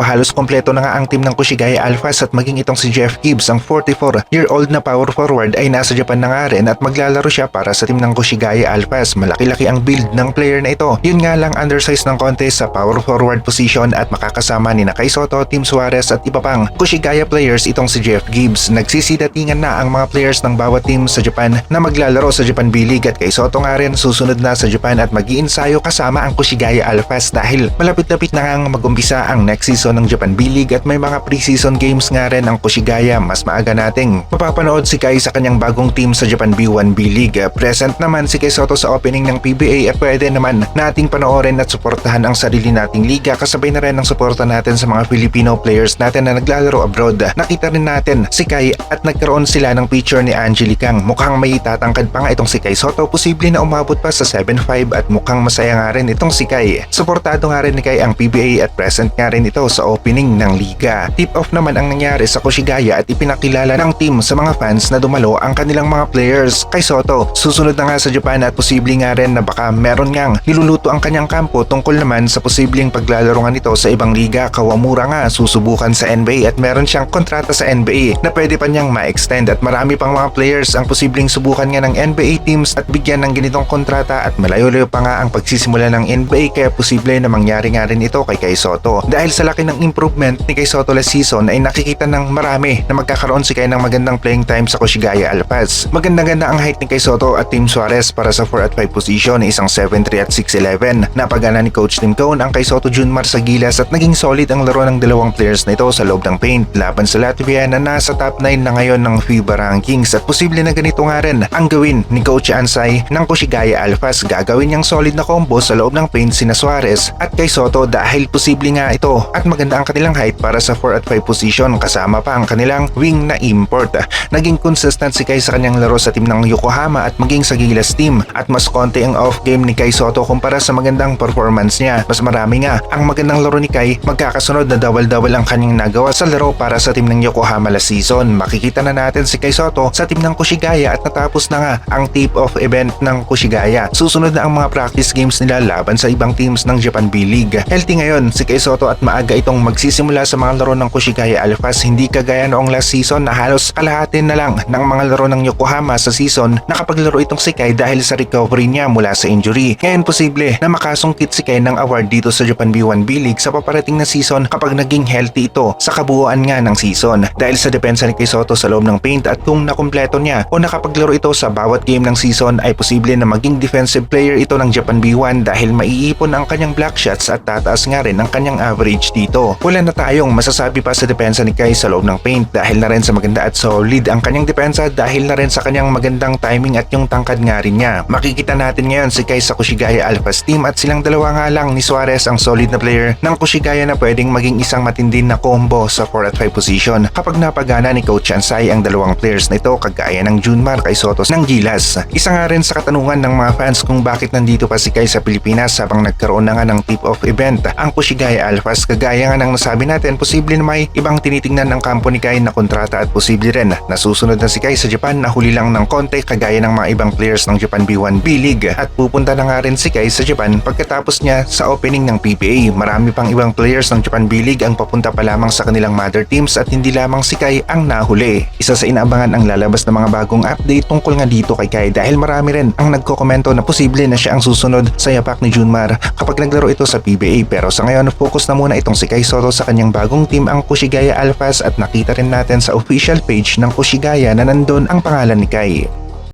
Halos kompleto na nga ang team ng Kushigaya Alphas at maging itong si Jeff Gibbs, ang 44-year-old na power forward ay nasa Japan na nga rin at maglalaro siya para sa team ng Kushigaya Alphas. Malaki-laki ang build ng player na ito. Yun nga lang undersized ng konti sa power forward position at makakasama ni Nakai Soto, Team Suarez at iba pang Kushigaya players itong si Jeff Gibbs. Nagsisidatingan na ang mga players ng bawat team sa Japan na maglalaro sa Japan B-League at kay Soto nga rin susunod na sa Japan at mag-iinsayo kasama ang Kushigaya Alphas dahil malapit-lapit na ngang mag-umpisa ang next season ng Japan B-League at may mga preseason games nga rin ang Kushigaya. Mas maaga nating mapapanood si Kai sa kanyang bagong team sa Japan B1 B-League. Present naman si Kai Soto sa opening ng PBA at pwede naman nating panoorin at suportahan ang sarili nating liga kasabay na rin ang suporta natin sa mga Filipino players natin na naglalaro abroad. Nakita rin natin si Kai at nagkaroon sila ng picture ni Angelicang. Mukhang may tatangkad pa nga itong si Kai Soto. Posible na umabot pa sa 7-5 at mukhang masaya nga rin itong si Kai. Suportado nga rin ni Kai ang PBA at present nga rin ito sa opening ng liga. Tip-off naman ang nangyari sa Kushigaya at ipinakilala ng team sa mga fans na dumalo ang kanilang mga players. Kay Soto, susunod na nga sa Japan at posible nga rin na baka meron ngang niluluto ang kanyang kampo tungkol naman sa posibleng paglalaro nito sa ibang liga. Kawamura nga susubukan sa NBA at meron siyang kontrata sa NBA na pwede pa niyang ma-extend at marami pang mga players ang posibleng subukan nga ng NBA teams at bigyan ng ganitong kontrata at malayo-layo pa nga ang pagsisimula ng NBA kaya posible na mangyari nga rin ito kay Kai Soto. Dahil sa laki ng improvement ni Kai Soto last season ay nakikita ng marami na magkakaroon si Kai ng magandang playing time sa Kushigaya Alphas. Maganda-ganda ang height ni Kai Soto at Team Suarez para sa 4 at 5 position isang 7'3 at 6'11. Napagana ni Coach Tim Cone ang Kai Soto Junmar sa gilas at naging solid ang laro ng dalawang players na ito sa loob ng paint laban sa Latvia na nasa top 9 na ngayon ng FIBA rankings at posible na ganito nga rin ang gawin ni Coach Ansay ng Kushigaya Alphas. Gagawin niyang solid na combo sa loob ng paint sina Suarez at Kai Soto dahil posible nga ito at maganda ang kanilang height para sa 4 at 5 position kasama pa ang kanilang wing na import. Naging consistent si Kai sa kanyang laro sa team ng Yokohama at maging sa Gilas team at mas konti ang off game ni Kai Soto kumpara sa magandang performance niya. Mas marami nga ang magandang laro ni Kai magkakasunod na double-double ang kanyang nagawa sa laro para sa team ng Yokohama last season. Makikita na natin si Kai Soto sa team ng Kushigaya at natapos na nga ang tip-off event ng Kushigaya. Susunod na ang mga practice games nila laban sa ibang teams ng Japan B-League. Healthy ngayon si Kai Soto at maaga itong magsisimula sa mga laro ng Kushigaya Alphas hindi kagaya noong last season na halos kalahati na lang ng mga laro ng Yokohama sa season nakapaglaro itong si Kai dahil sa recovery niya mula sa injury. Ngayon posible na makasungkit si Kai ng award dito sa Japan B1 B-League sa paparating na season kapag naging healthy ito sa kabuuan nga ng season. Dahil sa depensa ni Kai Soto sa loob ng paint at kung nakumpleto niya o nakapaglaro ito sa bawat game ng season ay posible na maging defensive player ito ng Japan B1 dahil maiipon ang kanyang block shots at tataas nga rin ang kanyang average dito. Wala na tayong masasabi pa sa depensa ni Kai sa loob ng paint dahil na rin sa maganda at solid ang kanyang depensa dahil na rin sa kanyang magandang timing at yung tangkad nga rin niya. Makikita natin ngayon si Kai sa Kushigaya Alphas team at silang dalawa nga lang ni Suarez ang solid na player ng Kushigaya na pwedeng maging isang matindi na combo sa 4 at 5 position kapag napagana ni Coach Ansay ang dalawang players na ito kagaya ng Junmar kay Soto ng Gilas. Isa nga rin sa katanungan ng mga fans kung bakit nandito pa si Kai sa Pilipinas habang nagkaroon na nga ng tip-off event ang Kushigaya Alphas kagaya nga ng nasabi natin posible na may ibang tinitingnan ng kampo ni Kai na kontrata at posible rin na susunod na si Kai sa Japan na huli lang ng konti kagaya ng mga ibang players ng Japan B1 B-League at pupunta na nga rin si Kai sa Japan pagkatapos niya sa opening ng PPA. Marami pang ibang players ng Japan B-League ang papunta pa lamang sa kanilang mother teams at hindi lamang si Kai ang nahuli. Isa sa inaabangan ang lalabas na mga bagong update tungkol nga dito kay Kai dahil marami rin ang nagkokomento na posible na siya ang susunod sa yapak ni Junmar kapag naglaro ito sa PBA pero sa ngayon focus na muna itong si Kai Soto sa kanyang bagong team ang Kushigaya Alphas at nakita rin natin sa official page ng Kushigaya na nandun ang pangalan ni Kai.